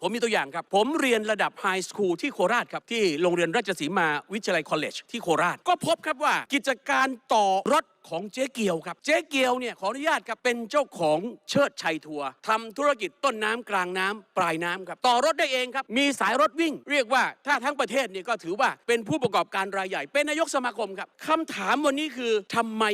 ผมมีตัวอย่างครับ ผมเรียนระดับไฮสคูลที่โคราชครับ ที่โรงเรียนราชสีมาวิทยาลัยคอลเลจที่โคราช ก็พบครับว่ากิจการต่อรถ ของเจ๊เกียวครับ เจ๊เกียวเนี่ยขออนุญาตครับเป็นเจ้าของเชิดชัยทัวร์ทำธุรกิจต้นน้ำกลางน้ำปลายน้ำครับต่อรถได้เองครับมีสายรถวิ่ง เรียกว่าถ้าทั้งประเทศเนี่ยก็ถือว่าเป็นผู้ประกอบการรายใหญ่ เป็นนายกสมาคมครับคำถามวันนี้คือทำไม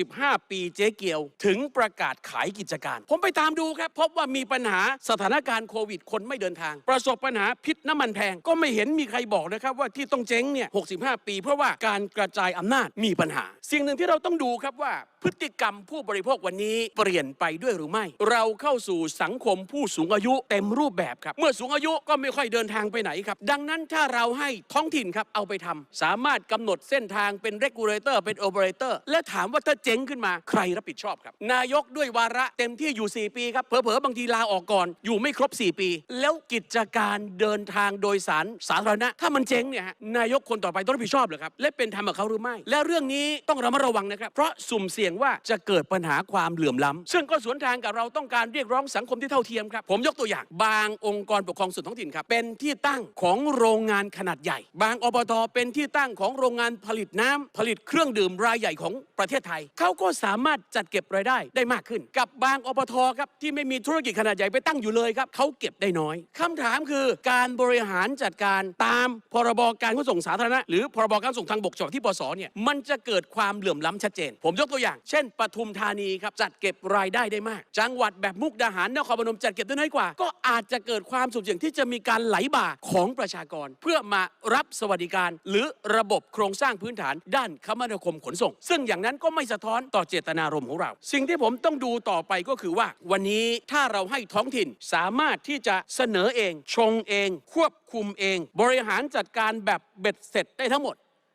65 ปีเจ๊เกียว ถึงประกาศขายกิจการ ผมไปตามดูครับพบว่ามีปัญหาสถานการณ์โควิด คนไม่เดินทาง ประสบปัญหาพิษน้ำมันแพงก็ไม่เห็นมีใครบอกนะครับว่าที่ต้องเจ๊งเนี่ย 65 ปี เพราะว่าการกระจายอำนาจมีปัญหา สิ่งหนึ่งที่เราต้องดูครับว่าพฤติกรรมผู้บริโภควันนี้เปลี่ยนไปด้วยหรือไม่ เราเข้าสู่สังคมผู้สูงอายุเต็มรูปแบบครับ เมื่อสูงอายุก็ไม่ค่อยเดินทางไปไหนครับ ดังนั้นถ้าเราให้ท้องถิ่นครับเอาไปทำสามารถกำหนดเส้นทางเป็น regulator เป็น operator และถามว่าถ้าเจ๊งขึ้นมาใครรับผิดชอบครับ นายกด้วยวาระเต็มที่อยู่ 4 ปีครับเผลอๆบางทีลาออกก่อน อยู่ไม่ครบ 4 ปี แล้วกิจการเดินทางโดยสารสาธารณะถ้ามันเจ๊งเนี่ยนายกคนต่อไปต้องรับผิดชอบเหรอครับและเป็นธรรมกับเขาหรือไม่ และเรื่องนี้ต้องระมัดระวังนะครับเพราะสุ่มเสี่ยงว่าจะเกิดปัญหาความเหลื่อมล้ำซึ่งก็สวนทางกับเราต้องการเรียกร้องสังคมที่เท่าเทียมครับ ผมยกตัวอย่าง บางองค์กรปกครองส่วนท้องถิ่นครับ เป็นที่ตั้งของโรงงานขนาดใหญ่ บางอบตเป็นที่ตั้งของโรงงานผลิตน้ำผลิตเครื่องดื่มรายใหญ่ของประเทศไทย เขาก็สามารถจัดเก็บรายได้ได้มากขึ้น กับบางอบตครับที่ไม่มีธุรกิจขนาดใหญ่ไปตั้งอยู่เลยครับเขาเก็บได้น้อยคำถามคือการบริหารจัดการตามพรบการขนส่งสาธารณะ หรือพรบการขนส่งทางบกฉบับที่ปสเนี่ยมันจะเกิดความเหลื่อมล้ำชัดเจนผมยกตัวอย่าง เช่นปทุมธานีครับจัดเก็บรายได้ได้มาก จังหวัดแบบมุกดาหารนครพนมจัดเก็บได้น้อยกว่า ก็อาจจะเกิดความสุ่มเสี่ยงที่จะมีการไหลบ่าของประชากร เพื่อมารับสวัสดิการ หรือระบบโครงสร้างพื้นฐาน ด้านคมนาคมขนส่ง ซึ่งอย่างนั้นก็ไม่สะท้อนต่อเจตนารมณ์ของเรา สิ่งที่ผมต้องดูต่อไปก็คือว่า วันนี้ถ้าเราให้ท้องถิ่นสามารถที่จะเสนอเอง ชงเอง ควบคุมเอง บริหารจัดการแบบเบ็ดเสร็จได้ทั้งหมด